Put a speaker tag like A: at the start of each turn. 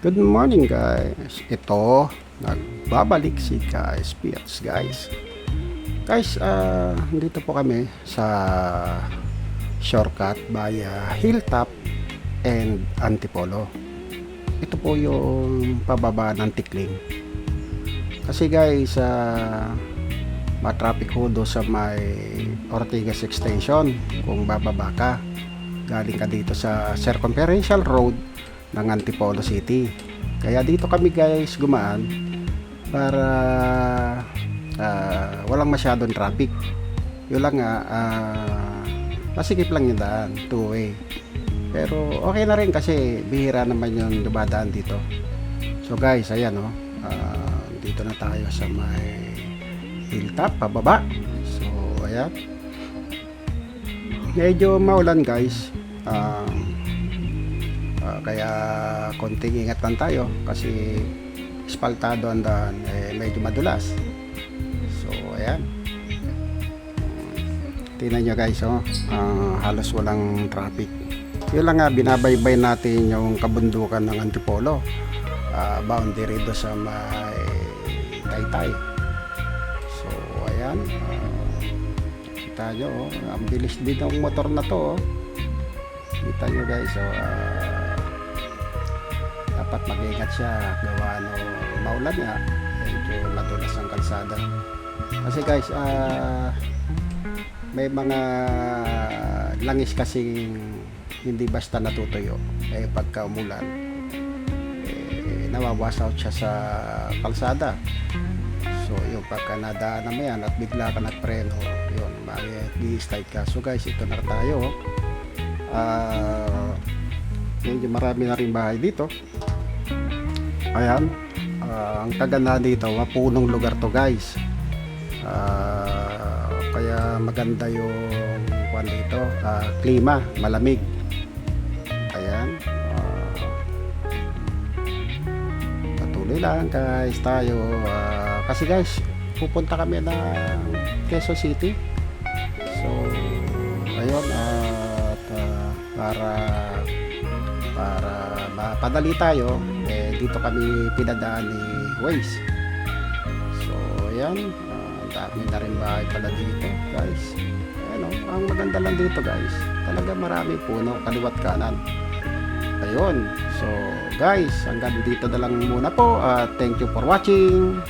A: Good morning guys. Ito, nagbabalik si guys Piats guys. Guys, ah dito po kami sa shortcut via Hilltop and Antipolo. Ito po yung pababa ng Tikling. Kasi guys, ah ma-traffic ho do sa may Ortigas Extension kung bababa ka. Galing ka dito sa Circumferential Road ng Antipolo City. Kaya dito kami guys gumaan para ah, walang masyadong traffic. Yun lang nga, ah, masikip lang yung daan, two way. Pero okay na rin kasi bihira naman yung dumadaan dito. So guys, ayan oh, ah, dito na tayo sa may hilltop, pababa. So, ayan. Medyo maulan guys. Um, Ah, kaya konting ingat lang tayo kasi espaltado ang daan eh, medyo madulas. So ayan. Tingnan nyo guys oh, ah, halos walang traffic. Yun lang nga binabaybay natin yung kabundukan ng Antipolo. Ah, boundary do sa may Taytay. So ayan. Ah, kita nyo oh, ang bilis din ng motor na to oh. kita nyo guys so ah, dapat mag-ingat siya gawa no maulan nga medyo madulas ang kalsada. Kasi guys ah may mga langis kasing hindi basta natutuyo. Eh pagka umulan eh, nawawas out siya sa kalsada. So yung pagka nadaanan mo yan at bigla ka nagpreno yun mag-i-slide ka. So guys ito na tayo. Ah medyo marami na rin bahay dito ayan. Ah, ang kagandahan dito mapunong lugar to guys. Ah, kaya maganda yung kwan dito. Ah, klima malamig. Ayan. Ah, patuloy lang guys tayo. Ah, kasi guys pupunta kami ng Quezon City. So ayun at ah, para para mapadali tayo eh, dito kami pinadaan ni Waze. So ayan ang dami na rin bahay pala dito guys. Ano, ang maganda lang dito guys. Talaga marami puno kaliwat kanan. Ayun so guys hanggang dito na lang muna po at thank you for watching